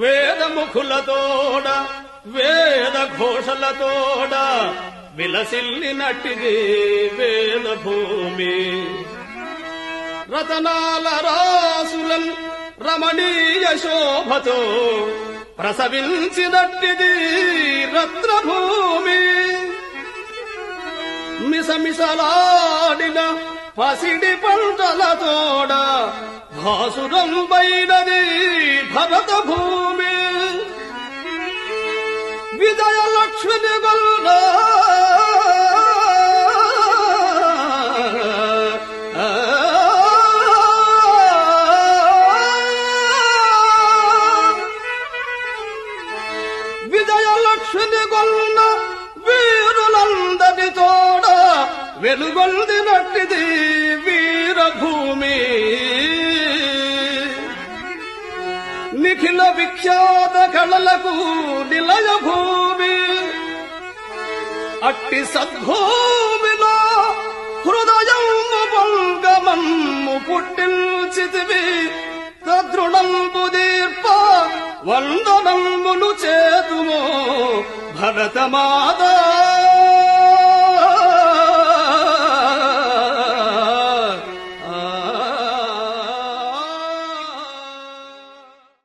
వేదముఖులతోడ వేద ఘోషలతోడ విలసిల్లినట్టిది వేద భూమి రతనాల రాసులం రమణీయ శోభతో ప్రసవించినట్టిది రత్నభూమి మిసమిసలాడిన పసిడి పంటలతోడ భాసురం వైనది భరత భూమి విజయలక్ష్మిని గొల్ల విజయలక్ష్మిని గొల్ల వెలుగొందినట్టిది వీరభూమి. నిఖిల విఖ్యాత కళలకు నిలయ భూమి. అట్టి సద్భూమిలో హృదయం భంగమమ్ము పుట్టించితివి. తదృణంబు దీర్ప వందనంబులు చేతుమో. భరతమాదా